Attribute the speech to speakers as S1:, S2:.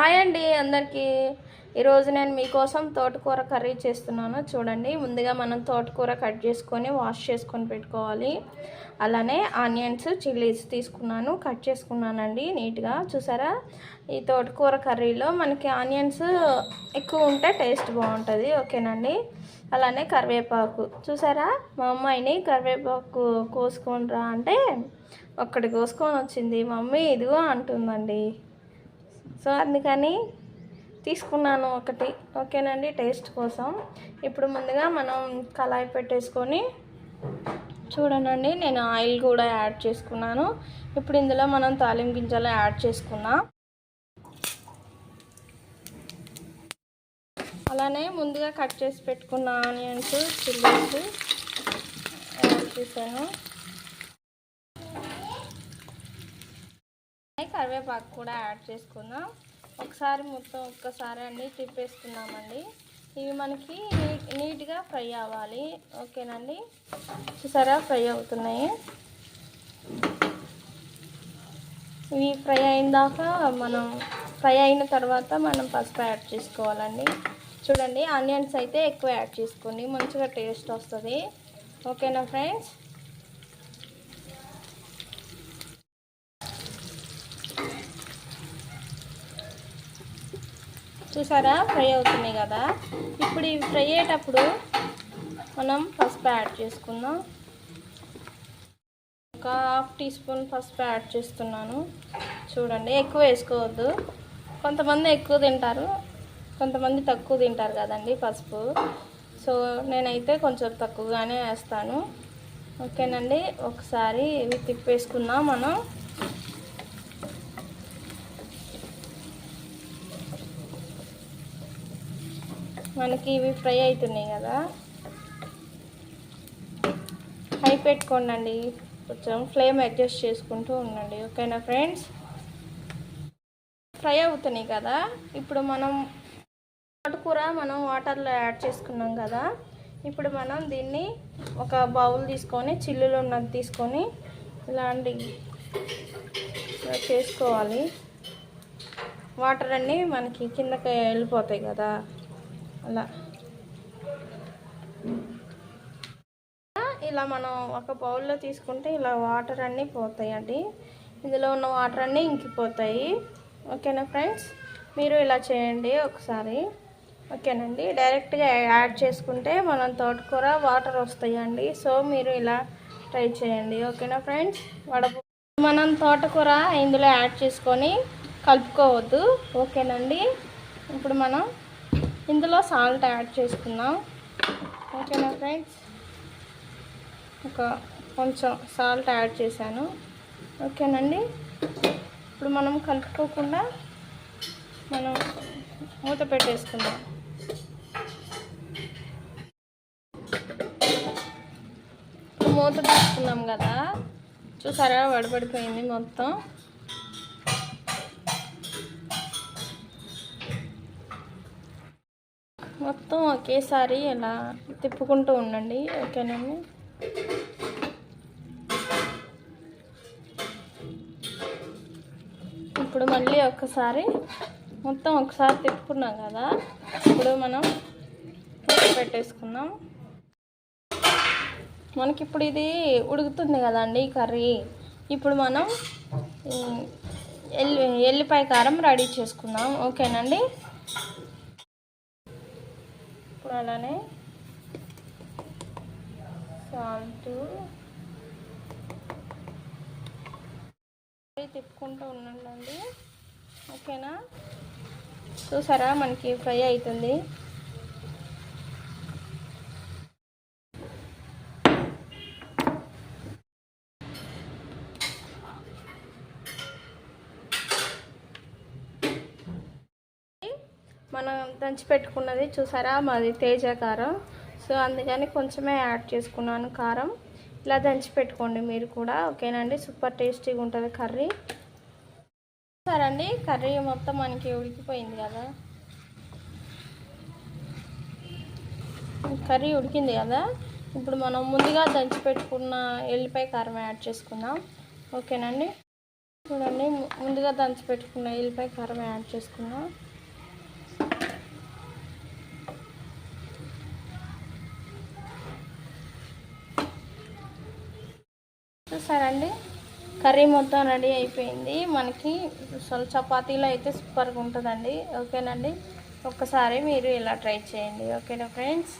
S1: Hi అండి అందరికీ. ఈరోజు నేను మీకోసం తోటకూర కర్రీ చేస్తున్నాను. చూడండి ముందుగా మనం తోటకూర కట్ చేసుకొని వాష్ చేసుకొని పెట్టుకోవాలి. అలానే ఆనియన్స్ చిల్లీస్ తీసుకున్నాను కట్ చేసుకున్నానండి నీట్గా. చూసారా? ఈ తోటకూర కర్రీలో మనకి ఆనియన్స్ ఎక్కువ ఉంటే టేస్ట్ బాగుంటుంది ఓకేనండి? అలానే కరివేపాకు. చూసారా? మా అమ్మాయిని కరివేపాకు కోసుకొని రా అంటే ఒక్కటి కోసుకొని వచ్చింది. మమ్మీ ఇదిగో అంటుందండి. సో అందుకని తీసుకున్నాను ఒకటి. ఓకేనండి? టేస్ట్ కోసం. ఇప్పుడు ముందుగా మనం కళాయి పెట్టేసుకొని చూడనండి నేను ఆయిల్ కూడా యాడ్ చేసుకున్నాను. ఇప్పుడు ఇందులో మనం తాలింపు గింజలు యాడ్ చేసుకున్నాం అలానే ముందుగా కట్ చేసి పెట్టుకున్న ఆనియన్స్ చిల్లీస్ యాడ్ చేశాను. కరివేపాకు కూడా యాడ్ చేసుకుందాం. ఒకసారి మొత్తం ఒక్కసారి అన్నీ తిప్పేసుకుందామండి ఇవి మనకి నీట్ నీట్గా ఫ్రై అవ్వాలి. ఓకేనండి? చూసారా? ఫ్రై అవుతున్నాయి. ఇవి ఫ్రై అయిన దాకా మనం ఫ్రై అయిన తర్వాత మనం పసుపు యాడ్ చేసుకోవాలండి. చూడండి ఆనియన్స్ అయితే ఎక్కువ యాడ్ చేసుకోండి. మంచిగా టేస్ట్ వస్తుంది. ఓకేనా ఫ్రెండ్స్? చూసారా? ఫ్రై అవుతున్నాయి కదా. ఇప్పుడు ఇవి ఫ్రై అయ్యేటప్పుడు మనం పసుపు యాడ్ చేసుకుందాం. ఒక హాఫ్ టీ స్పూన్ పసుపు యాడ్ చేస్తున్నాను. చూడండి ఎక్కువ వేసుకోవద్దు. కొంతమంది ఎక్కువ తింటారు కొంతమంది తక్కువ తింటారు కదండి పసుపు. సో నేనైతే కొంచెం తక్కువగానే వేస్తాను. ఓకేనండి? ఒకసారి ఇవి తిప్పేసుకుందాం మనం. మనకి ఇవి ఫ్రై అవుతున్నాయి కదా. హై పెట్టుకోండి కొంచెం ఫ్లేమ్ అడ్జస్ట్ చేసుకుంటూ ఉండండి. ఓకేనా ఫ్రెండ్స్? ఫ్రై అవుతున్నాయి కదా. ఇప్పుడు మనం కూర మనం వాటర్లో యాడ్ చేసుకున్నాం కదా. ఇప్పుడు మనం దీన్ని ఒక బౌల్ తీసుకొని చిల్లులో ఉన్నది తీసుకొని ఇలాంటి చేసుకోవాలి. వాటర్ అన్నీ మనకి కిందకి వెళ్ళిపోతాయి కదా. అలా. ఇలా మనం ఒక బౌల్లో తీసుకుంటే ఇలా వాటర్ అన్నీ పోతాయండి. ఇందులో ఉన్న వాటర్ అన్నీ ఇంకిపోతాయి. ఓకేనా ఫ్రెండ్స్? మీరు ఇలా చేయండి ఒకసారి. ఓకేనండి. డైరెక్ట్గా యాడ్ చేసుకుంటే మనం తోటకూర వాటర్ వస్తాయండి. సో మీరు ఇలా ట్రై చేయండి. ఓకేనా ఫ్రెండ్స్? వడపు మనం తోటకూర ఇందులో యాడ్ చేసుకొని కలుపుకోవద్దు. ఓకేనండి? ఇప్పుడు మనం ఇందులో సాల్ట్ యాడ్ చేసుకుందాం. ఓకేనా ఫ్రెండ్స్? ఒక కొంచెం సాల్ట్ యాడ్ చేశాను. ఓకేనండి? ఇప్పుడు మనం కలుపుకోకుండా మనం మూత పెట్టేసుకుందాం. మూత తీసుకున్నాం కదా. చూసారా? వడబడిపోయింది మొత్తం. మొత్తం ఒకేసారి ఇలా తిప్పుకుంటూ ఉండండి ఓకేనండి ఇప్పుడు మళ్ళీ ఒక్కసారి మొత్తం ఒకసారి తిప్పుకున్నాం కదా ఇప్పుడు మనం పెట్టేసుకుందాం. మనకి ఇప్పుడు ఇది ఉడుకుతుంది కదండి కర్రీ. ఇప్పుడు మనం ఎల్లి ఎల్లిపాయ కారం రెడీ చేసుకుందాం ఓకేనండి ఇప్పుడు అలానే సాల్ట్ తిప్పుకుంటూ ఉండండి ఓకేనా? చూసారా? మనకి ఫ్రై అవుతుంది. మనం దంచి పెట్టుకున్నది చూసారా? మాది తేజ కారం. సో అందుకని కొంచెమే యాడ్ చేసుకున్నాను కారం. ఇలా దంచి పెట్టుకోండి మీరు కూడా ఓకేనండి? సూపర్ టేస్టీగా ఉంటుంది కర్రీ. సరండి కర్రీ మొత్తం మనకి ఉడికిపోయింది కదా? కర్రీ ఉడికింది కదా? ఇప్పుడు మనం ముందుగా దంచి పెట్టుకున్న ఎల్లిపాయ కారం యాడ్ చేసుకుందాం. ఓకేనండి? చూడండి ముందుగా దంచి పెట్టుకున్న ఎల్లిపాయ కారం యాడ్ చేసుకుందాం. చూసారండి కర్రీ మొత్తం రెడీ అయిపోయింది. మనకి అసలు చపాతీలో అయితే సూపర్గా ఉంటుందండి. ఓకేనండి? ఒక్కసారి మీరు ఇలా ట్రై చేయండి. ఓకేనా ఫ్రెండ్స్?